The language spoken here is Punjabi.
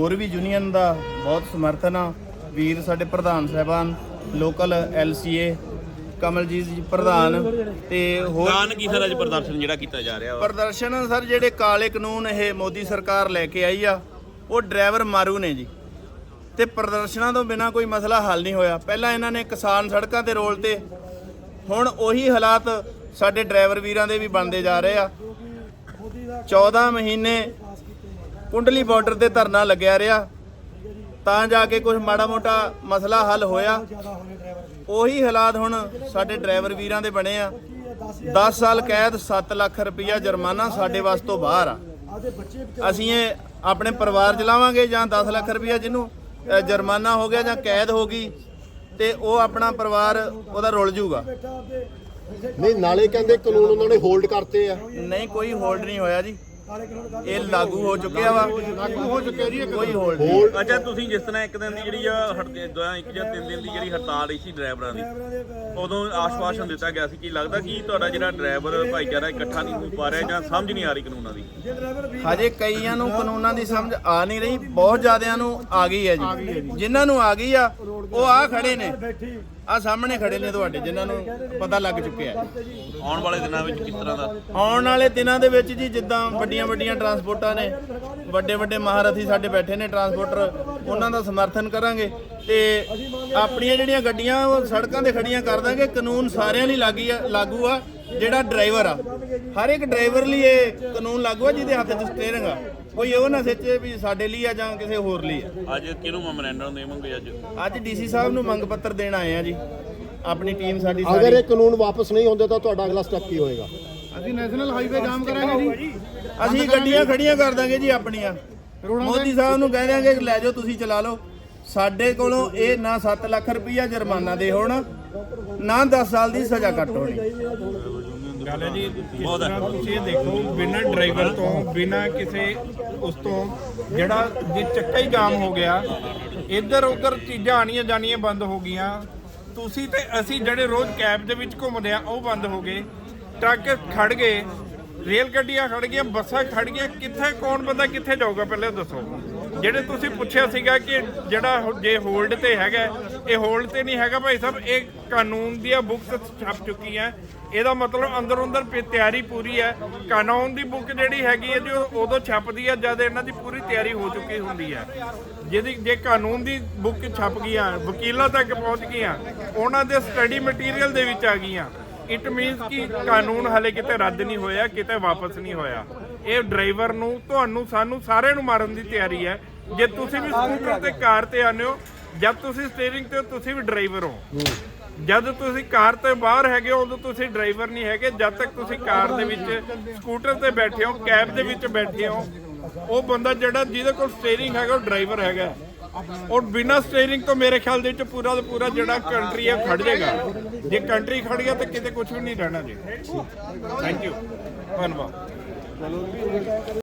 ਹੋਰ ਵੀ ਯੂਨੀਅਨ ਦਾ ਬਹੁਤ ਸਮਰਥਨ ਆ। ਵੀਰ ਸਾਡੇ ਪ੍ਰਧਾਨ ਸਾਹਿਬਾਨ ਲੋਕਲ ਐਲਸੀਏ ਕਮਲਜੀਤ ਜੀ ਪ੍ਰਧਾਨ ਤੇ ਹੋਰ ਕਾਰਨ ਕੀ ਸਰ ਅੱਜ ਪ੍ਰਦਰਸ਼ਨ ਜਿਹੜਾ ਕੀਤਾ ਜਾ ਰਿਹਾ ਵਾ? ਪ੍ਰਦਰਸ਼ਨ ਸਰ ਜਿਹੜੇ ਕਾਲੇ ਕਾਨੂੰਨ ਇਹ ਮੋਦੀ ਸਰਕਾਰ ਲੈ ਕੇ ਆਈ ਆ ਉਹ ਡਰਾਈਵਰ ਮਾਰੂ ਨੇ ਜੀ। ਤੇ ਪ੍ਰਦਰਸ਼ਨਾਂ ਤੋਂ ਬਿਨਾ ਕੋਈ ਮਸਲਾ ਹੱਲ ਨਹੀਂ ਹੋਇਆ। ਪਹਿਲਾਂ ਇਹਨਾਂ ਨੇ ਕਿਸਾਨ ਸੜਕਾਂ ਤੇ ਰੋਲ ਤੇ ਹੁਣ ਉਹੀ ਹਾਲਾਤ ਸਾਡੇ ਡਰਾਈਵਰ ਵੀਰਾਂ ਦੇ ਵੀ ਬਣਦੇ ਜਾ ਰਹੇ ਆ। 14 ਮਹੀਨੇ ਕੁੰਡਲੀ ਬਾਰਡਰ ਤੇ ਧਰਨਾ ਲੱਗਿਆ ਰਿਹਾ। ਤਾਂ ਜਾ ਕੇ ਕੁਝ ਮਾੜਾ ਮੋਟਾ ਮਸਲਾ ਹੱਲ ਹੋਇਆ। ਉਹੀ ਹਾਲਾਤ ਹੁਣ ਸਾਡੇ ਡਰਾਈਵਰ ਵੀਰਾਂ ਦੇ ਬਣੇ ਆ। 10 ਸਾਲ ਕੈਦ 7 ਲੱਖ ਰੁਪਈਆ ਜੁਰਮਾਨਾ ਸਾਡੇ ਵਾਸ ਤੋਂ ਬਾਹਰ ਆ। ਅਸੀਂ ਇਹ ਆਪਣੇ ਪਰਿਵਾਰ ਚਲਾਵਾਂਗੇ ਜਾਂ 10 ਲੱਖ ਰੁਪਈਆ ਜਿਹਨੂੰ ਜੁਰਮਾਨਾ ਹੋ ਗਿਆ ਜਾਂ ਕੈਦ ਹੋ ਗਈ ਤੇ ਉਹ ਆਪਣਾ ਪਰਿਵਾਰ ਉਹਦਾ ਰੁਲ ਜਾਊਗਾ ਨਹੀਂ ਨਾਲੇ ਕਹਿੰਦੇ ਕਾਨੂੰਨ ਉਹਨਾਂ ਨੇ ਹੋਲਡ ਕਰਤੇ ਆ। ਨਹੀਂ ਕੋਈ ਹੋਲਡ ਨਹੀਂ ਹੋਇਆ ਜੀ। ਇਹ ਲਾਗੂ ਹੋ ਚੁੱਕਿਆ ਵਾ। ਲਾਗੂ ਹੋ ਚੁੱਕਿਆ ਜੀ ਕੋਈ ਹੋਲਡ ਨਹੀਂ। ਅੱਛਾ ਤੁਸੀਂ ਜਿਸ ਤਰ੍ਹਾਂ ਇੱਕ ਦਿਨ ਦੀ ਜਿਹੜੀ ਆ ਹੜਤੇ ਦੋ ਇੱਕ ਜਾਂ ਤਿੰਨ ਦਿਨ ਦੀ ਜਿਹੜੀ ਹੜਤਾਲ ਰਹੀ ਸੀ ਡਰਾਈਵਰਾਂ ਦੀ ਉਦੋਂ ਆਸ਼ਵਾਸਨ ਦਿੱਤਾ ਗਿਆ ਸੀ। ਕਿ ਲੱਗਦਾ ਕਿ ਤੁਹਾਡਾ ਜਿਹੜਾ ਡਰਾਈਵਰ ਭਾਈਚਾਰਾ ਇਕੱਠਾ ਨਹੀਂ ਹੋ ਪਾ ਰਿਹਾ ਜਾਂ ਸਮਝ ਨਹੀਂ ਆ ਰਹੀ ਕਾਨੂੰਨਾਂ ਦੀ? ਹਜੇ ਕਈਆਂ ਨੂੰ ਕਾਨੂੰਨਾਂ ਦੀ ਸਮਝ ਆ ਨਹੀਂ ਰਹੀ ਬਹੁਤ ਜ਼ਿਆਦਿਆਂ ਨੂੰ ਆ ਗਈ ਹੈ ਜੀ। ਜਿਨ੍ਹਾਂ ਨੂੰ ਆ ਗਈ ਆ ਉਹ ਆ ਖੜੇ ਨੇ। ਆ ਸਾਹਮਣੇ ਖੜੇ ਨੇ ਤੁਹਾਡੇ ਜਿਨ੍ਹਾਂ ਨੂੰ ਪਤਾ ਲੱਗ ਚੁੱਕਿਆ ਹੈ। ਆਉਣ ਵਾਲੇ ਦਿਨਾਂ ਵਿੱਚ ਕਿਸ ਤਰ੍ਹਾਂ ਦਾ? ਆਉਣ ਵਾਲੇ ਦਿਨਾਂ ਦੇ ਵਿੱਚ ਜੀ ਜਿੱਦਾਂ ਵੱਡੀਆਂ ਵੱਡੀਆਂ ਟਰਾਂਸਪੋਰਟਾਂ ਨੇ ਵੱਡੇ ਵੱਡੇ ਮਹਾਰਥੀ ਸਾਡੇ ਬੈਠੇ ਨੇ ਟਰਾਂਸਪੋਰਟਰ ਉਹਨਾਂ ਦਾ ਸਮਰਥਨ ਕਰਾਂਗੇ ਤੇ ਆਪਣੀਆਂ ਜਿਹੜੀਆਂ ਗੱਡੀਆਂ ਉਹ ਸੜਕਾਂ ਤੇ ਖੜੀਆਂ ਕਰ ਦਾਂਗੇ। ਕਾਨੂੰਨ ਸਾਰਿਆਂ ਲਈ ਲਾਗੀ ਆ ਲਾਗੂ ਆ। ਜਿਹੜਾ ਡਰਾਈਵਰ ਆ ਹਰ ਇੱਕ ਡਰਾਈਵਰ ਲਈ ਇਹ ਕਾਨੂੰਨ ਲਾਗੂ ਆ ਜਿਹਦੇ ਹੱਥ 'ਚ ਸਟੀਅਰਿੰਗ ਆ। ਕੋਈ ਉਹ ਨਾ ਸੋਚੇ ਵੀ ਸਾਡੇ ਲਈ ਆ ਜਾਂ ਕਿਸੇ ਹੋਰ ਲਈ ਆ। ਅੱਜ ਕਿਹਨੂੰ ਮੈਮੋਰੈਂਡਮ ਦੇਵਾਂਗੇ ਅੱਜ? ਅੱਜ ਡੀਸੀ ਸਾਹਿਬ ਨੂੰ ਮੰਗ ਪੱਤਰ ਦੇਣ ਆਏ ਆ ਜੀ। ਆਪਣੀ ਟੀਮ ਸਾਡੀ ਅਗਰ ਸਾਰੀ। ਇਹ ਕਾਨੂੰਨ ਵਾਪਸ ਨਹੀਂ ਹੁੰਦੇ ਤਾਂ ਤੁਹਾਡਾ ਅਗਲਾ ਸਟੈਪ ਕੀ ਹੋਏਗਾ? ਅਸੀਂ ਨੈਸ਼ਨਲ ਹਾਈਵੇ ਜਾਮ ਕਰਾਂਗੇ ਜੀ। ਅਸੀਂ ਗੱਡੀਆਂ ਖੜੀਆਂ ਕਰ ਦਾਂਗੇ ਜੀ ਆਪਣੀਆਂ। ਮੋਦੀ ਸਾਹਿਬ ਨੂੰ ਕਹਿ ਦਿਆਂਗੇ ਲੈ ਜਾਓ ਤੁਸੀਂ ਚਲਾ ਲਓ। ਸਾਡੇ ਕੋਲੋਂ ਇਹ ਨਾ 7 ਲੱਖ ਰੁਪਈਆ ਜੁਰਮਾਨਾ ਦੇ ਹੋਣ। ਨਾ 10 ਸਾਲ ਦੀ ਸਜ਼ਾ ਕੱਟ ਹੋਣੀ। ਗੱਲ ਹੈ ਜੀ ਬਹੁਤ ਤੁਸੀਂ ਇਹ ਦੇਖੋ, ਬਿਨਾਂ ਡਰਾਈਵਰ ਤੋਂ, ਬਿਨਾਂ ਕਿਸੇ ਉਸ ਤੋਂ, ਜਿਹੜਾ ਜੇ ਚੱਕਾ ਹੀ ਜਾਮ ਹੋ ਗਿਆ, ਇੱਧਰ ਉੱਧਰ ਚੀਜ਼ਾਂ ਆਣੀਆਂ ਜਾਣੀਆਂ ਬੰਦ ਹੋ ਗਈਆਂ। ਤੁਸੀਂ ਤੇ ਅਸੀਂ ਜਿਹੜੇ ਰੋਜ਼ ਕੈਬ ਦੇ ਵਿੱਚ ਘੁੰਮਦੇ ਆ, ਉਹ ਬੰਦ ਹੋ ਗਏ। ਟਰੱਕ ਖੜ ਗਏ, ਰੇਲ ਗੱਡੀਆਂ ਖੜ ਗਈਆਂ, ਬੱਸਾਂ ਖੜ ਗਈਆਂ, ਕਿੱਥੇ, ਕੌਣ ਬੰਦਾ ਕਿੱਥੇ ਜਾਊਗਾ, ਪਹਿਲੇ ਦੱਸੋ। ਜਿਹੜੇ ਤੁਸੀਂ ਪੁੱਛਿਆ ਸੀਗਾ ਕਿ ਜਿਹੜਾ ਹੋ- ਜੇ ਹੋਲਡ ਤੇ ਹੈਗਾ, ਇਹ ਹੋਲਡ ਤੇ ਨਹੀਂ ਹੈਗਾ ਭਾਈ ਸਾਹਿਬ, ਇਹ ਕਾਨੂੰਨ ਦੀਆਂ ਬੁੱਕਸ ਛਪ ਚੁੱਕੀਆਂ ਇਹਦਾ ਮਤਲਬ ਅੰਦਰ ਅੰਦਰ ਪੇ- ਤਿਆਰੀ ਪੂਰੀ ਹੈ। ਕਾਨੂੰਨ ਦੀ ਬੁੱਕ ਜਿਹੜੀ ਹੈਗੀ ਹੈ, ਜੋ ਉਦੋਂ ਛਪਦੀ ਹੈ ਜਦ ਇਹਨਾਂ ਦੀ ਪੂਰੀ ਤਿਆਰੀ ਹੋ ਚੁੱਕੀ ਹੁੰਦੀ ਹੈ। ਜਿਹਦੀ ਜੇ ਕਾਨੂੰਨ ਦੀ ਬੁੱਕ ਛਪ ਗਈਆਂ, ਵਕੀਲਾਂ ਤੱਕ ਪਹੁੰਚ ਗਈਆਂ, ਉਹਨਾਂ ਦੇ ਸਟੱਡੀ ਮਟੀਰੀਅਲ ਦੇ ਵਿੱਚ ਆ ਗਈਆਂ। ਇਟ ਮੀਨਸ ਕਿ ਕਾਨੂੰਨ ਹਲੇ ਕਿਤੇ ਰੱਦ ਨਹੀਂ ਹੋਇਆ ਕਿਤੇ ਵਾਪਸ ਨਹੀਂ ਹੋਇਆ। ਇਹ ਡਰਾਈਵਰ ਨੂੰ ਤੁਹਾਨੂੰ ਸਾਨੂੰ ਸਾਰਿਆਂ ਨੂੰ ਮਾਰਨ ਦੀ ਤਿਆਰੀ ਹੈ। ਜੇ ਤੁਸੀਂ ਵੀ ਸਕੂਟਰ ਤੇ ਕਾਰ ਤੇ ਆਉਂਦੇ ਹੋ ਜਦ ਤੁਸੀਂ ਸਟੀਅਰਿੰਗ ਤੇ ਹੋ, ਤੁਸੀਂ ਵੀ ਡਰਾਈਵਰ ਹੋ। ਜਦ ਤੁਸੀਂ ਕਾਰ ਤੇ ਬਾਹਰ ਹੈਗੇ ਹੋ ਉਦੋਂ ਤੁਸੀਂ ਡਰਾਈਵਰ ਨਹੀਂ ਹੈਗੇ। ਜਦ ਤੱਕ ਤੁਸੀਂ ਕਾਰ ਦੇ ਵਿੱਚ ਸਕੂਟਰ ਤੇ ਬੈਠੇ ਹੋ ਕੈਬ ਦੇ ਵਿੱਚ ਬੈਠੇ ਹੋ ਉਹ ਬੰਦਾ ਜਿਹੜਾ ਜਿਹਦੇ ਕੋਲ ਸਟੀਅਰਿੰਗ ਹੈਗਾ ਉਹ ਡਰਾਈਵਰ ਹੈਗਾ। ਔਰ ਬਿਨਾਂ ਸਟੀਅਰਿੰਗ ਤੋਂ ਮੇਰੇ ਖਿਆਲ ਦੇ ਵਿੱਚ ਪੂਰਾ ਦਾ ਪੂਰਾ ਜਿਹੜਾ ਕੰਟਰੀ ਹੈ ਖੜ ਜਾਏਗਾ। ਜੇ ਕੰਟਰੀ ਖੜ ਗਿਆ ਤਾਂ ਕਿਤੇ ਕੁਝ ਵੀ ਨਹੀਂ ਰਹਿਣਾ ਜੀ। ਥੈਂਕ ਯੂ ਧੰਨਵਾਦ।